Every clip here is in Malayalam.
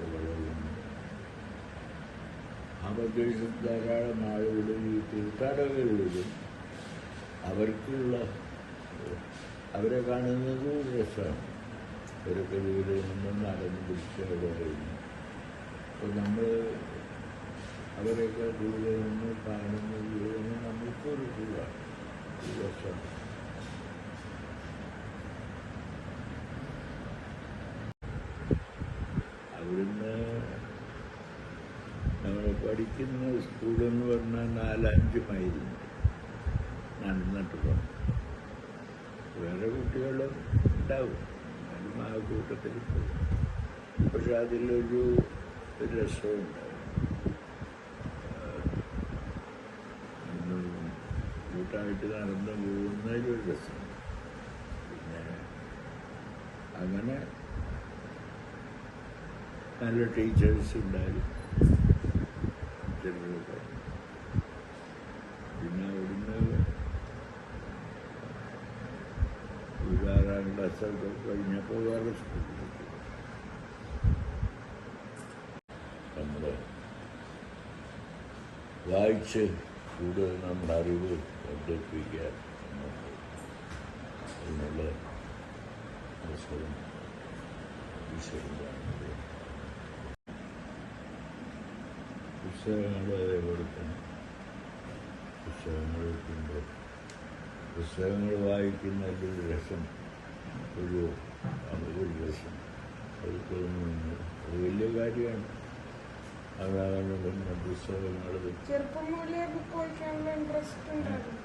വളരുന്നു ആ പ്രദേശത്ത് ധാരാളം ആളുകൾ ഈ തീർത്ഥാടകരുള്ളതും അവർക്കുള്ള അവരെ കാണുന്നത് രസമാണ്. അവരൊക്കെ ദൂരെ നിന്നും നടന്ന് പിടിച്ച് അവിടെ വരുന്നു അപ്പോൾ നമ്മൾ അവരെയൊക്കെ ദൂരെ നിന്ന് കാണുന്നത് നമുക്കൊരു സുഖമാണ്. ഒരു രസമാണ്. അവിടുന്ന് നമ്മൾ പഠിക്കുന്ന സ്കൂളെന്ന് പറഞ്ഞാൽ നാലഞ്ച് മൈൽ നടന്നിട്ട് പോകണം വേറെ കുട്ടികളും ഉണ്ടാവും. എന്നാലും ആ കൂട്ടത്തിൽ പോകും പക്ഷെ അതിലൊരു രസമുണ്ടാവും കൂട്ടായിട്ട് നടന്നു പോകുന്നതിലൊരു രസം. പിന്നെ അങ്ങനെ നല്ല ടീച്ചേഴ്സ് ഉണ്ടായിരുന്നു. ചിലരൊക്കെ പിന്നെ അവിടുന്ന് ഒരു ആറാം ക്ലാസ്സൊക്കെ കഴിഞ്ഞപ്പോൾ വേറെ സ്കൂളിലേക്ക് നമ്മുടെ വായിച്ച് കൂടുതൽ നമ്മുടെ അറിവ് വർദ്ധിപ്പിക്കാൻ നമുക്ക് എന്നുള്ള അവസരം ഈശ്വരൻ കാണുന്നത് പുസ്തകങ്ങൾ അതേപോലെ തന്നെ പുസ്തകങ്ങൾ കിട്ടുമ്പോൾ പുസ്തകങ്ങൾ വായിക്കുന്ന ഒരു രസം ഒരു ഒരു രസം. അത് തോന്നുന്നു. അത് വലിയ കാര്യമാണ്. അതാണ് പിന്നെ പുസ്തകങ്ങൾ ചെറുപ്പം മുതലേ ബുക്ക് വായിക്കാനുള്ള ഇൻട്രസ്റ്റ് ഉണ്ടായിരുന്നു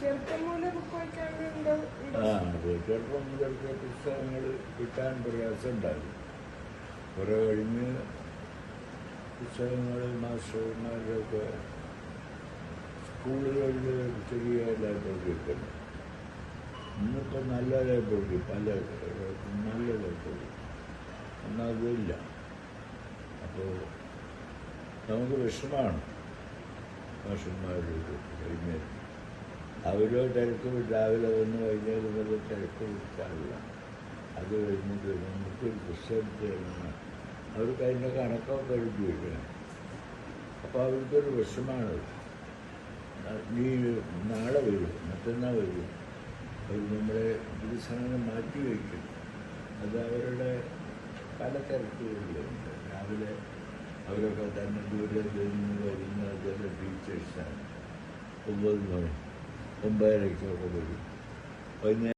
ചെറുപ്പം മുതലേ ബുക്ക് വായിക്കാനുള്ള ആ ചെറുപ്പം മുതൽക്ക് പുസ്തകങ്ങൾ കിട്ടാൻ പ്രയാസം ഉണ്ടായിരുന്നു കുറെ കഴിഞ്ഞ് പുസ്തകങ്ങൾ മാസ്റ്റർമാരൊക്കെ സ്കൂളുകളിൽ ചെറിയ ലൈബ്രറി ഒക്കെ ഉണ്ട് ഇന്നിപ്പോൾ നല്ല ലൈബ്രറി പല നല്ല ലൈബ്രറി എന്നാൽ അപ്പോൾ നമുക്ക് വിഷമാണ് മാഷന്മാരുടെ വൈകുന്നേരം അവരോ തിരക്ക് രാവിലെ വന്ന് വൈകുന്നേരം വരെ തിരക്ക് വിട്ടാറില്ല അത് കഴിഞ്ഞിട്ട് നമുക്കൊരു പുസ്തകം തരണം അവർക്ക് അതിന്റെ കണക്കൊക്കെ എഴുതി വയ്ക്കണം അപ്പോൾ അവർക്കൊരു വിഷമാണ്. നീ നാളെ വരും മറ്റന്നാൾ വരും. അവർ നമ്മളെ ദിവസങ്ങൾ മാറ്റി വയ്ക്കും. അത് അവരുടെ പല തിരക്കുകളിലുണ്ട് രാവിലെ അവരൊക്കെ തന്നെ ദൂരെ നിന്ന് വരുന്ന ചില ടീച്ചേഴ്സാണ് ഒമ്പത് മണി ഒമ്പതരയ്ക്കൊക്കെ വരും. വൈകുന്നേരം